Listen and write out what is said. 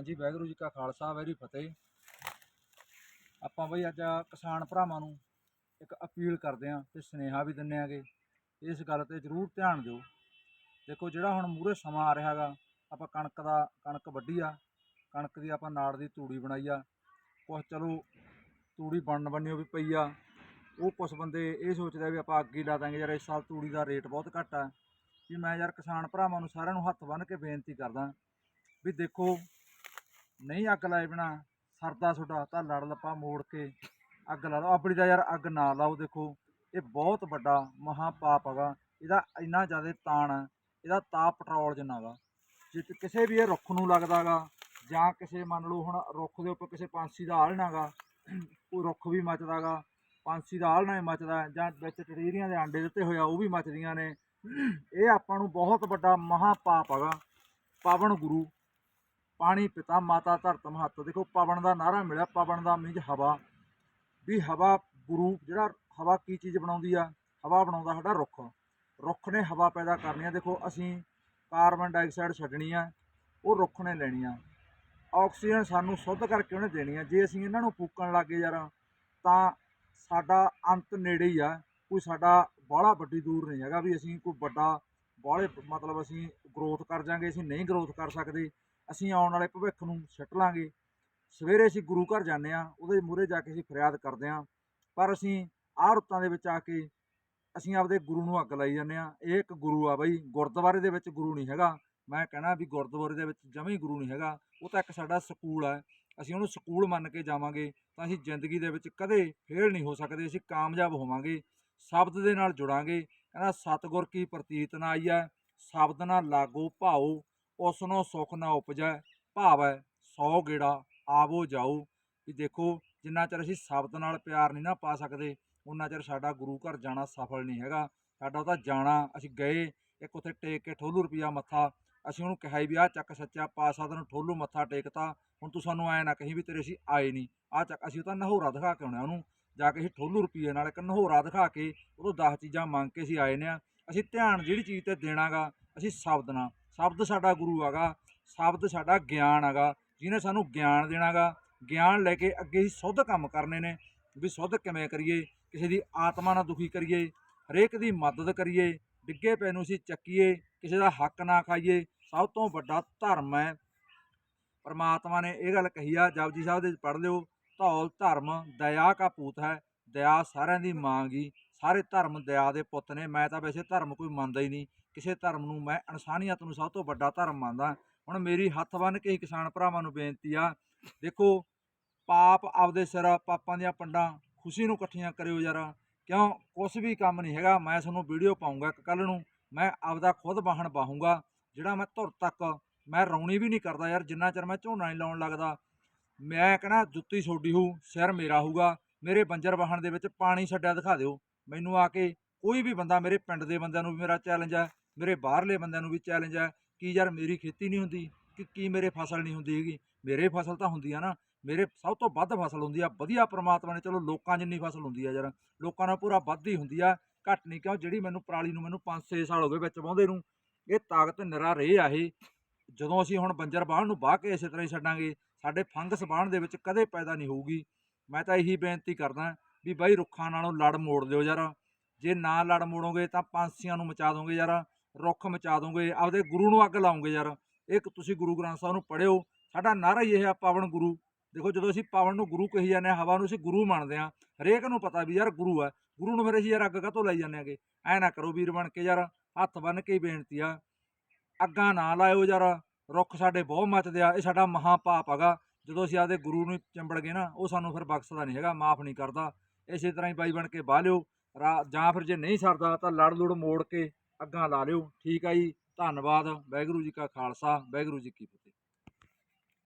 ਹਾਂਜੀ, ਵਾਹਿਗੁਰੂ ਜੀ ਕਾ ਖਾਲਸਾ, ਵਾਹਿਗੁਰੂ ਜੀ ਫਤਿਹ। ਆਪਾਂ ਬਈ ਅੱਜ ਕਿਸਾਨ ਭਰਾਵਾਂ ਨੂੰ ਇੱਕ ਅਪੀਲ ਕਰਦੇ ਆਂ ਤੇ ਸੁਨੇਹਾ ਵੀ ਦਿੰਨੇ ਆਗੇ ਇਸ ਗੱਲ ਤੇ ਜ਼ਰੂਰ ਧਿਆਨ ਦਿਓ। ਦੇਖੋ, ਜਿਹੜਾ ਹੁਣ ਮੂਹਰੇ ਸਮਾਂ ਆ ਰਿਹਾ ਗਾ ਆਪਾਂ ਕਣਕ ਦਾ, ਕਣਕ ਵੱਢੀ ਆ, ਕਣਕ ਦੀ ਆਪਾਂ ਨਾੜ ਦੀ ਤੂੜੀ ਬਣਾਈ ਆ। ਕੁਛ ਚਲੋ, ਤੂੜੀ ਬਣਨ ਬੰਨਿਓ ਵੀ ਪਈ ਆ। ਉਹ ਕੁਛ ਬੰਦੇ ਇਹ ਸੋਚਦੇ ਆ ਵੀ ਆਪਾਂ ਅੱਗੇ ਲਾ ਦਾਂਗੇ, ਯਾਰ ਇਸ ਸਾਲ ਤੂੜੀ ਦਾ ਰੇਟ ਬਹੁਤ ਘੱਟ ਆ। ਵੀ ਮੈਂ ਯਾਰ ਕਿਸਾਨ ਭਰਾਵਾਂ ਨੂੰ ਸਾਰਿਆਂ ਨੂੰ ਹੱਥ ਬੰਨ੍ਹ ਕੇ ਬੇਨਤੀ ਕਰਦਾ ਵੀ ਦੇਖੋ ਨਹੀਂ ਅੱਗ ਲਾਏ ਬਿਨਾ ਸਰਦਾ ਤੁਹਾਡਾ ਤਾਂ ਲੜ ਲੱਪਾ ਮੋੜ ਕੇ ਅੱਗ ਲਾ ਲਓ ਆਪਣੀ ਦਾ ਯਾਰ ਅੱਗ ਨਾ ਲਾਓ ਦੇਖੋ, ਇਹ ਬਹੁਤ ਵੱਡਾ ਮਹਾ ਪਾਪ ਹੈਗਾ। ਇਹਦਾ ਇੰਨਾ ਜ਼ਿਆਦਾ ਤਾਣ ਹੈ, ਇਹਦਾ ਤਾਪ ਪੈਟਰੋਲ ਜਿੰਨਾ ਗਾ ਜੇ ਕਿਸੇ ਵੀ ਇਹ ਰੁੱਖ ਨੂੰ ਲੱਗਦਾ ਗਾ ਜਾਂ ਕਿਸੇ ਮੰਨ ਲਓ ਹੁਣ ਰੁੱਖ ਦੇ ਉੱਪਰ ਕਿਸੇ ਪੰਛੀ ਦਾ ਆਲਣਾ ਗਾ ਕੋਈ ਰੁੱਖ ਵੀ ਮੱਚਦਾ ਗਾ ਪੰਛੀ ਦਾ ਆਲਣਾ ਹੀ ਮੱਚਦਾ ਜਾਂ ਵਿੱਚ ਟਟੀਰੀਆਂ ਦੇ ਆਂਡੇ ਦਿੱਤੇ ਹੋਏ ਆ, ਉਹ ਵੀ ਮੱਚਦੀਆਂ ਨੇ। ਇਹ ਆਪਾਂ ਨੂੰ ਬਹੁਤ ਵੱਡਾ ਮਹਾ ਪਾਪ ਹੈਗਾ। ਪਾਵਨ ਗੁਰੂ ਪਾਣੀ ਪਿਤਾ ਮਾਤਾ ਧਰਤ ਮਹੱਤ ਦੇਖੋ, ਪਵਨ ਦਾ ਨਾਰਾ ਮਿਲਿਆ, ਪਵਨ ਦਾ ਮੀਨਜ਼ ਹਵਾ। ਵੀ ਹਵਾ ਗੁਰੂ, ਜਿਹੜਾ ਹਵਾ ਕੀ ਚੀਜ਼ ਬਣਾਉਂਦੀ ਆ? ਹਵਾ ਬਣਾਉਂਦਾ ਸਾਡਾ ਰੁੱਖ। ਰੁੱਖ ਨੇ ਹਵਾ ਪੈਦਾ ਕਰਨੀ ਆ। ਦੇਖੋ, ਅਸੀਂ ਕਾਰਬਨ ਡਾਈਆਕਸਾਈਡ ਛੱਡਣੀ ਆ, ਉਹ ਰੁੱਖ ਨੇ ਲੈਣੀ ਆ। ਆਕਸੀਜਨ ਸਾਨੂੰ ਸ਼ੁੱਧ ਕਰਕੇ ਉਹਨੇ ਦੇਣੀ ਆ। ਜੇ ਅਸੀਂ ਇਹਨਾਂ ਨੂੰ ਫੂਕਣ ਲੱਗੇ ਯਾਰ, ਤਾਂ ਸਾਡਾ ਅੰਤ ਨੇੜੇ ਹੀ ਆ। ਕੋਈ ਸਾਡਾ ਬਾਹਲਾ ਵੱਡੀ ਦੂਰ ਨਹੀਂ ਹੈਗਾ ਵੀ ਅਸੀਂ ਕੋਈ ਵੱਡਾ, ਬਾਹਲੇ ਮਤਲਬ ਅਸੀਂ ਗਰੋਥ ਕਰ ਜਾਾਂਗੇ, ਅਸੀਂ ਨਹੀਂ ਗਰੋਥ ਕਰ ਸਕਦੇ। ਅਸੀਂ ਆਉਣ ਵਾਲੇ ਭਵਿੱਖ ਨੂੰ ਛੱਟ ਲਾਂਗੇ। ਸਵੇਰੇ ਅਸੀਂ ਗੁਰੂ ਘਰ ਜਾਂਦੇ ਆ ਉਹਦੇ ਮੂਹਰੇ ਜਾ ਕੇ ਅਸੀਂ ਫਰਿਆਦ ਕਰਦੇ ਆ ਪਰ ਅਸੀਂ ਆਹ ਰੁੱਤਾਂ ਦੇ ਵਿੱਚ ਆ ਕੇ ਅਸੀਂ ਆਪਦੇ ਗੁਰੂ ਨੂੰ ਅੱਗ ਲਾਈ ਜਾਂਦੇ ਆ ਇਹ ਇੱਕ ਗੁਰੂ ਆ ਬਈ, ਗੁਰਦੁਆਰੇ ਦੇ ਵਿੱਚ ਗੁਰੂ ਨਹੀਂ ਹੈਗਾ। ਮੈਂ ਕਹਿਣਾ ਵੀ ਗੁਰਦੁਆਰੇ ਦੇ ਵਿੱਚ ਜਮੇ ਗੁਰੂ ਨਹੀਂ ਹੈਗਾ। ਉਹ ਤਾਂ ਇੱਕ ਸਾਡਾ ਸਕੂਲ ਹੈ। ਅਸੀਂ ਉਹਨੂੰ ਸਕੂਲ ਮੰਨ ਕੇ ਜਾਵਾਂਗੇ ਤਾਂ ਅਸੀਂ ਜ਼ਿੰਦਗੀ ਦੇ ਵਿੱਚ ਕਦੇ ਫੇਲ ਨਹੀਂ ਹੋ ਸਕਦੇ। ਅਸੀਂ ਕਾਮਯਾਬ ਹੋਵਾਂਗੇ। ਸ਼ਬਦ ਦੇ ਨਾਲ ਜੁੜਾਂਗੇ। ਕਹਿੰਦਾ, ਸਤਿਗੁਰ ਕੀ ਪ੍ਰਤੀਤ ਨਾ ਆਈ ਹੈ ਸ਼ਬਦ ਨਾਲ ਲਾਗੋ ਭਾਓ। ਉਸ ਨੂੰ ਸੁਖ ਨਾ ਉਪਜੈ, ਭਾਵ ਹੈ ਸੌ ਗੇੜਾ ਆਵੋ ਜਾਓ ਵੀ ਦੇਖੋ, ਜਿੰਨਾ ਚਿਰ ਅਸੀਂ ਸ਼ਬਦ ਨਾਲ ਪਿਆਰ ਨਹੀਂ ਨਾ ਪਾ ਸਕਦੇ ਉਨਾ ਚਿਰ ਸਾਡਾ ਗੁਰੂ ਘਰ ਜਾਣਾ ਸਫਲ ਨਹੀਂ ਹੈਗਾ। ਸਾਡਾ ਉਹਦਾ ਜਾਣਾ, ਅਸੀਂ ਗਏ, ਇੱਕ ਉੱਥੇ ਟੇਕ ਕੇ ਠੋਲੂ ਰੁਪਿਆ ਮੱਥਾ, ਅਸੀਂ ਉਹਨੂੰ ਕਿਹਾ ਵੀ ਆਹ ਚੱਕ ਸੱਚਾ ਪਾਸਾ ਤੈਨੂੰ ਠੋਲੂ ਮੱਥਾ ਟੇਕਤਾ, ਹੁਣ ਤੂੰ ਸਾਨੂੰ ਐ ਨਾ ਕਹੀਂ ਵੀ ਤੇਰੇ ਅਸੀਂ ਆਏ ਨਹੀਂ। ਆਹ ਚੱਕ, ਅਸੀਂ ਉਹ ਤਾਂ ਨਹੋਰਾ ਦਿਖਾ ਕੇ ਆਉਣਾ ਉਹਨੂੰ, ਜਾ ਕੇ ਅਸੀਂ ਠੋਲੂ ਰੁਪਈਏ ਨਾਲ ਇੱਕ ਨਹੋਰਾ ਦਿਖਾ ਕੇ ਉਹਦੋਂ 10 ਚੀਜ਼ਾਂ ਮੰਗ ਕੇ ਅਸੀਂ ਆਏ ਨੇ ਆ। ਅਸੀਂ ਧਿਆਨ ਜਿਹੜੀ ਚੀਜ਼ ਤੇ ਦੇਣਾਗਾ, ਅਸੀਂ ਸ਼ਬਦ ਨਾਲ ਸ਼ਬਦ ਸਾਡਾ ਗੁਰੂ ਹੈਗਾ, ਸ਼ਬਦ ਸਾਡਾ ਗਿਆਨ ਹੈਗਾ, ਜਿਹਨੇ ਸਾਨੂੰ ਗਿਆਨ ਦੇਣਾਗਾ, ਗਿਆਨ ਲੈ ਕੇ ਅੱਗੇ ਹੀ ਸੁੱਧ ਕੰਮ ਕਰਨੇ ਨੇ, ਵੀ ਸੁੱਧ ਕਿਵੇਂ ਕਰੀਏ, ਕਿਸੇ ਦੀ ਆਤਮਾ ਨਾਲ ਦੁਖੀ ਕਰੀਏ, ਹਰੇਕ ਦੀ ਮਦਦ ਕਰੀਏ, ਡਿੱਗੇ ਪੈ ਨੂੰ ਅਸੀਂ ਚੱਕੀਏ, ਕਿਸੇ ਦਾ ਹੱਕ ਨਾ ਖਾਈਏ, ਸਭ ਤੋਂ ਵੱਡਾ ਧਰਮ ਹੈ। ਪਰਮਾਤਮਾ ਨੇ ਇਹ ਗੱਲ ਕਹੀ ਆ, ਜਪਜੀ ਸਾਹਿਬ ਦੇ ਪੜ੍ਹ ਲਿਓ, ਧੌਲ ਧਰਮ, ਦਇਆ ਕਾ ਪੂਤ ਹੈ, ਦਇਆ ਸਾਰਿਆਂ ਦੀ ਮਾਂ ਮਾਂਗੀ ਸਾਰੇ ਧਰਮ ਦਇਆ ਦੇ ਪੁੱਤ ਨੇ, ਮੈਂ ਤਾਂ ਵੈਸੇ ਧਰਮ ਕੋਈ ਮੰਨਦਾ ਹੀ ਨਹੀਂ। ਕਿਸੇ ਧਰਮ ਨੂੰ ਮੈਂ ਇਨਸਾਨੀਅਤ ਨੂੰ ਸਭ ਤੋਂ ਵੱਡਾ ਧਰਮ ਮੰਨਦਾ। ਹੁਣ ਮੇਰੀ ਹੱਥ ਬੰਨ੍ਹ ਕੇ ਹੀ ਕਿਸਾਨ ਭਰਾਵਾਂ ਨੂੰ ਬੇਨਤੀ ਆ, ਦੇਖੋ, ਪਾਪ ਆਪਦੇ ਸਿਰ, ਪਾਪਾਂ ਦੀਆਂ ਪੰਡਾਂ ਖੁਸ਼ੀ ਨੂੰ ਇਕੱਠੀਆਂ ਕਰਿਓ ਯਾਰ। ਕਿਉਂ? ਕੁਛ ਵੀ ਕੰਮ ਨਹੀਂ ਹੈਗਾ। ਮੈਂ ਤੁਹਾਨੂੰ ਵੀਡੀਓ ਪਾਉਂਗਾ ਇੱਕ ਕੱਲ ਨੂੰ। ਮੈਂ ਆਪਦਾ ਖੁਦ ਵਾਹਣ ਬਾਹੂੰਗਾ ਜਿਹੜਾ ਮੈਂ ਧੁਰ ਤੱਕ ਮੈਂ ਰੌਣੀ ਵੀ ਨਹੀਂ ਕਰਦਾ ਯਾਰ, ਜਿੰਨਾ ਚਿਰ ਮੈਂ ਝੋਨਾ ਨਹੀਂ ਲਾਉਣ ਲੱਗਦਾ। ਮੈਂ ਕਹਣਾ ਜੁੱਤੀ ਛੋਡੀ ਹੋਊ, ਸਿਰ ਮੇਰਾ ਹੋਊਗਾ। ਮੇਰੇ ਬੰਜਰ ਵਾਹਣ ਦੇ ਵਿੱਚ ਪਾਣੀ ਛੱਡਿਆ ਦਿਖਾ ਦਿਓ। ਮੈਨੂੰ ਆ ਕੇ ਕੋਈ ਵੀ ਬੰਦਾ ਮੇਰੇ ਪਿੰਡ ਦੇ ਬੰਦਿਆਂ ਨੂੰ ਵੀ ਮੇਰਾ ਚੈਲੰਜ ਹੈ ਮੇਰੇ ਬਾਹਰਲੇ ਬੰਦਿਆਂ ਨੂੰ ਵੀ ਚੈਲੰਜ ਹੈ ਕਿ ਯਾਰ ਮੇਰੀ ਖੇਤੀ ਨਹੀਂ ਹੁੰਦੀ, ਕਿ ਕੀ ਮੇਰੇ ਫਸਲ ਨਹੀਂ ਹੁੰਦੀ ਹੈਗੀ। ਮੇਰੇ ਫਸਲ ਤਾਂ ਹੁੰਦੀ ਆ ਨਾ, ਮੇਰੇ ਸਭ ਤੋਂ ਵੱਧ ਫਸਲ ਹੁੰਦੀ ਆ, ਵਧੀਆ ਪ੍ਰਮਾਤਮਾ ਨੇ, ਚਲੋ ਲੋਕਾਂ ਜਿੰਨੀ ਫਸਲ ਹੁੰਦੀ ਆ ਯਾਰ, ਲੋਕਾਂ ਨਾਲ ਪੂਰਾ ਵੱਧ ਹੀ ਹੁੰਦੀ ਆ, ਘੱਟ ਨਹੀਂ ਕਿਉਂ, ਜਿਹੜੀ ਮੈਨੂੰ ਪਰਾਲੀ ਨੂੰ ਮੈਨੂੰ 5-6 ਸਾਲ ਹੋ ਗਏ ਵਿੱਚ ਵਾਹੁੰਦੇ ਨੂੰ, ਇਹ ਤਾਕਤ ਨਿਰਾ ਰਹੇ ਆ ਇਹ। ਜਦੋਂ ਅਸੀਂ ਹੁਣ ਬੰਜਰ ਬਾਹਣ ਨੂੰ ਬਾਹ ਕੇ ਇਸੇ ਤਰ੍ਹਾਂ ਹੀ ਛੱਡਾਂਗੇ, ਸਾਡੇ ਫੰਗਸ ਬਾਹਣ ਦੇ ਵਿੱਚ ਕਦੇ ਪੈਦਾ ਨਹੀਂ ਹੋਊਗੀ। ਮੈਂ ਤਾਂ ਇਹੀ ਬੇਨਤੀ ਕਰਦਾ ਵੀ ਬਾਈ ਰੁੱਖਾਂ ਨਾਲੋਂ ਲੜ ਮੋੜ ਦਿਓ ਯਾਰ। ਜੇ ਨਾ ਲੜ ਮੋੜੋਗੇ ਤਾਂ ਪੰਛੀਆਂ ਨੂੰ ਮਚਾ ਦੋਗੇ ਯਾਰ। ਰੁੱਖ ਮਚਾ ਦੋਗੇ, ਆਪਦੇ ਗੁਰੂ ਨੂੰ ਅੱਗ ਲਾਉਂਗੇ ਯਾਰ। ਇੱਕ ਤੁਸੀਂ ਗੁਰੂ ਗ੍ਰੰਥ ਸਾਹਿਬ ਨੂੰ ਪੜ੍ਹਿਓ, ਸਾਡਾ ਨਾਰਾ ਹੀ ਇਹ ਆ ਪਾਵਨ ਗੁਰੂ। ਦੇਖੋ ਜਦੋਂ ਅਸੀਂ ਪਾਵਨ ਨੂੰ ਗੁਰੂ ਕਹੀ ਜਾਂਦੇ ਆ ਹਵਾ ਨੂੰ ਅਸੀਂ ਗੁਰੂ ਮੰਨਦੇ ਆ ਹਰੇਕ ਨੂੰ ਪਤਾ ਵੀ ਯਾਰ ਗੁਰੂ ਆ। ਗੁਰੂ ਨੂੰ ਫਿਰ ਅਸੀਂ ਯਾਰ ਅੱਗ ਕਾਹਤੋਂ ਲਾਈ ਜਾਂਦੇ ਆਗੇ ਐ ਨਾ ਕਰੋ ਵੀਰ ਬਣ ਕੇ ਯਾਰ, ਹੱਥ ਬੰਨ ਕੇ ਹੀ ਬੇਨਤੀ ਆ। ਅੱਗਾਂ ਨਾ ਲਾਇਓ ਯਾਰ। ਰੁੱਖ ਸਾਡੇ ਬਹੁਤ ਮੱਚਦੇ ਆ, ਇਹ ਸਾਡਾ ਮਹਾ ਪਾਪ ਹੈਗਾ। ਜਦੋਂ ਅਸੀਂ ਆਪਦੇ ਗੁਰੂ ਨੂੰ ਚੰਬੜ ਗਏ ਨਾ, ਉਹ ਸਾਨੂੰ ਫਿਰ ਬਖਸ਼ਦਾ ਨਹੀਂ ਹੈਗਾ, ਮਾਫ ਨਹੀਂ ਕਰਦਾ। ਇਸੇ ਤਰ੍ਹਾਂ ਹੀ ਬਾਈ ਬਣ ਕੇ ਬਾਹ ਲਿਓ। ਰਾ- ਜਾਂ ਫਿਰ ਜੇ ਨਹੀਂ ਸਰਦਾ ਤਾਂ ਲੜ ਲੁੜ ਮੋੜ ਕੇ ਅੱਗਾਂ ਲਾ ਲਿਓ। ਠੀਕ ਆ ਜੀ, ਧੰਨਵਾਦ, ਵਾਹਿਗੁਰੂ ਜੀ ਕਾ ਖਾਲਸਾ, ਵਾਹਿਗੁਰੂ ਜੀ ਕੀ ਫਤਿਹ।